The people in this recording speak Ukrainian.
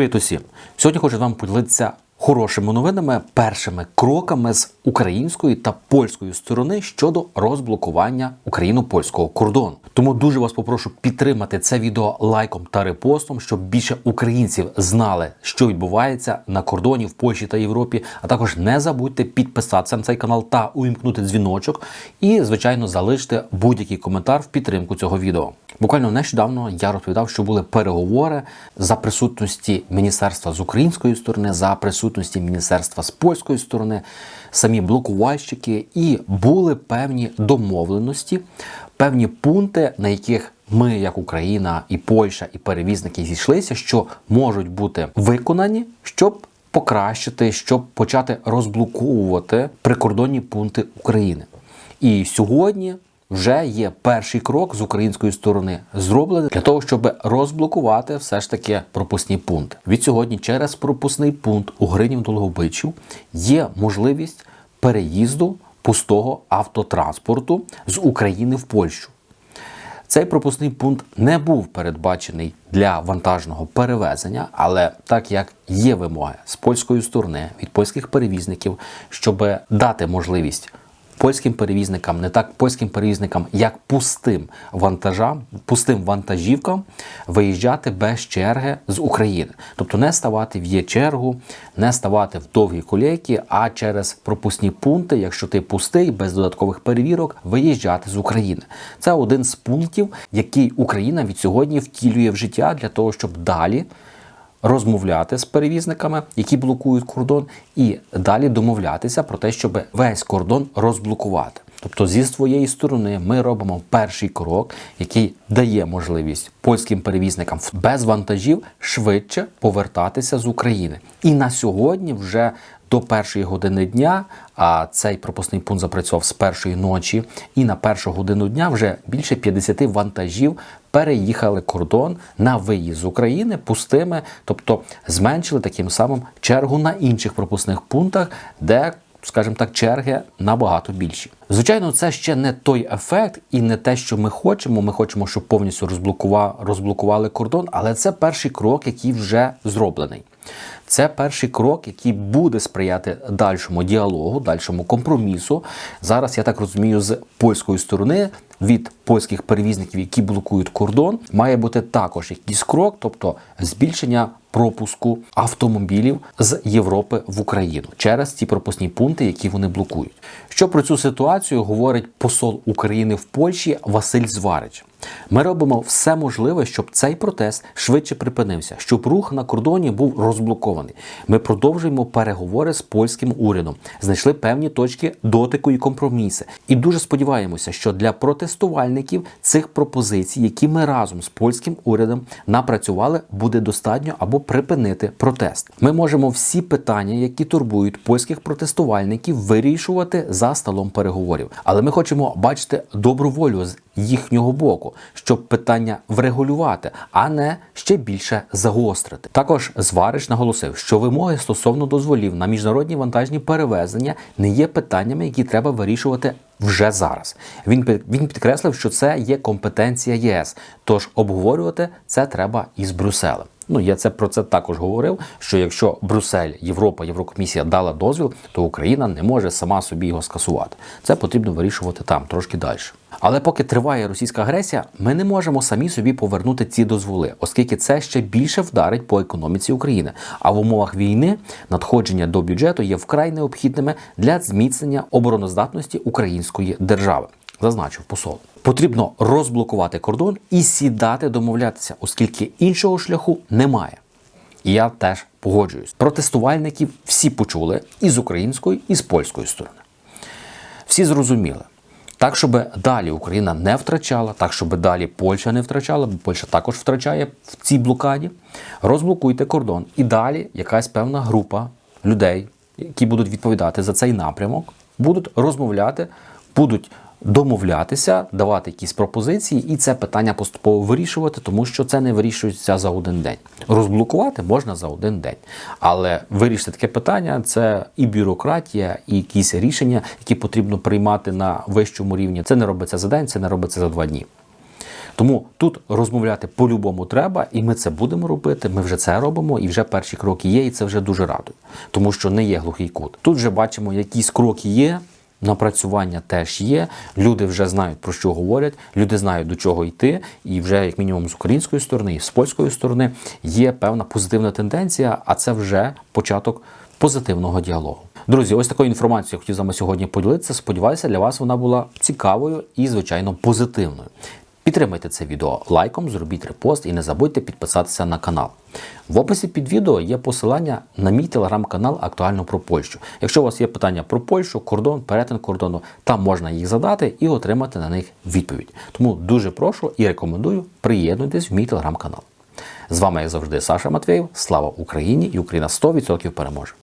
Привіт усім! Сьогодні хочу з вами поділитися хорошими новинами, першими кроками з української та польської сторони щодо розблокування україно-польського кордону. Тому дуже вас попрошу підтримати це відео лайком та репостом, щоб більше українців знали, що відбувається на кордоні в Польщі та Європі. А також не забудьте підписатися на цей канал та увімкнути дзвіночок. І, звичайно, залиште будь-який коментар в підтримку цього відео. Буквально нещодавно я розповідав, що були переговори за присутності міністерства з української сторони, за присутності міністерства з польської сторони, самі блокувальщики, і були певні домовленості, певні пункти, на яких ми, як Україна, і Польща, і перевізники зійшлися, що можуть бути виконані, щоб покращити, щоб почати розблоковувати прикордонні пункти України. І сьогодні вже є перший крок з української сторони зроблений для того, щоб розблокувати все ж таки пропускні пункти. Від сьогодні через пропускний пункт у Гринів Долгобичів є можливість переїзду пустого автотранспорту з України в Польщу. Цей пропускний пункт не був передбачений для вантажного перевезення, але так як є вимоги з польської сторони від польських перевізників, щоб дати можливість польським перевізникам, не так польським перевізникам, як пустим вантажам, пустим вантажівкам виїжджати без черги з України, тобто не ставати в є чергу, не ставати в довгі колейки, а через пропускні пункти, якщо ти пустий, без додаткових перевірок, виїжджати з України. Це один з пунктів, який Україна від сьогодні втілює в життя для того, щоб далі розмовляти з перевізниками, які блокують кордон, і далі домовлятися про те, щоб весь кордон розблокувати. Тобто, зі своєї сторони, ми робимо перший крок, який дає можливість польським перевізникам без вантажів швидше повертатися з України. І на сьогодні вже до першої години дня, а цей пропускний пункт запрацював з першої ночі, і на першу годину дня вже більше 50 вантажів переїхали кордон на виїзд з України пустими, тобто зменшили таким самим чергу на інших пропускних пунктах, де скажімо так, черги набагато більші. Звичайно, це ще не той ефект і не те, що ми хочемо. Ми хочемо, щоб повністю розблокували, кордон, але це перший крок, який вже зроблений. Це перший крок, який буде сприяти дальшому діалогу, дальшому компромісу. Зараз я так розумію, з польської сторони від польських перевізників, які блокують кордон, має бути також якийсь крок, тобто збільшення пропуску автомобілів з Європи в Україну через ці пропускні пункти, які вони блокують. Що про цю ситуацію говорить посол України в Польщі Василь Зварич? Ми робимо все можливе, щоб цей протест швидше припинився, щоб рух на кордоні був розблокований. Ми продовжуємо переговори з польським урядом, знайшли певні точки дотику і компроміси. І дуже сподіваємося, що для протестувальників цих пропозицій, які ми разом з польським урядом напрацювали, буде достатньо або припинити протест. Ми можемо всі питання, які турбують польських протестувальників, вирішувати за столом переговорів. Але ми хочемо бачити добру волю з їхнього боку, щоб питання врегулювати, а не ще більше загострити. Також зварич наголосив, що вимоги стосовно дозволів на міжнародні вантажні перевезення не є питаннями, які треба вирішувати. Вже зараз він він підкреслив, що це є компетенція ЄС, тож обговорювати це треба із Брюсселем. Ну я це про це також говорив. Що якщо Брюссель, Європа, Єврокомісія дала дозвіл, то Україна не може сама собі його скасувати. Це потрібно вирішувати там трошки далі. Але поки триває російська агресія, ми не можемо самі собі повернути ці дозволи, оскільки це ще більше вдарить по економіці України. А в умовах війни надходження до бюджету є вкрай необхідними для зміцнення обороноздатності української держави. Зазначив посол. Потрібно розблокувати кордон і сідати домовлятися, оскільки іншого шляху немає. Я теж погоджуюсь. Протестувальників всі почули і з української, і з польської сторони. Всі зрозуміли. Так, щоб далі Україна не втрачала, так, щоб далі Польща не втрачала, бо Польща також втрачає в цій блокаді. Розблокуйте кордон. І далі якась певна група людей, які будуть відповідати за цей напрямок, будуть розмовляти, будуть домовлятися, давати якісь пропозиції, і це питання поступово вирішувати, тому що це не вирішується за один день. Розблокувати можна за один день, але вирішити таке питання це і бюрократія, і якісь рішення, які потрібно приймати на вищому рівні. Це не робиться за день, це не робиться за два дні. Тому тут розмовляти по-любому треба, і ми це будемо робити. Ми вже це робимо, і вже перші кроки є, і це вже дуже радує, тому що не є глухий кут. Тут вже бачимо, якісь кроки є. Напрацювання теж є. Люди вже знають про що говорять, люди знають до чого йти, і вже як мінімум з української сторони, і з польської сторони є певна позитивна тенденція, а це вже початок позитивного діалогу. Друзі, ось такою інформацією я хотів з вами сьогодні поділитися. Сподіваюся, для вас вона була цікавою і, звичайно, позитивною. Підтримайте це відео лайком, зробіть репост і не забудьте підписатися на канал. В описі під відео є посилання на мій телеграм-канал Актуально про Польщу. Якщо у вас є питання про Польщу, кордон, перетин кордону, там можна їх задати і отримати на них відповідь. Тому дуже прошу і рекомендую приєднуйтесь в мій телеграм-канал. З вами, як завжди, Саша Матвєєв. Слава Україні і Україна 100% переможе!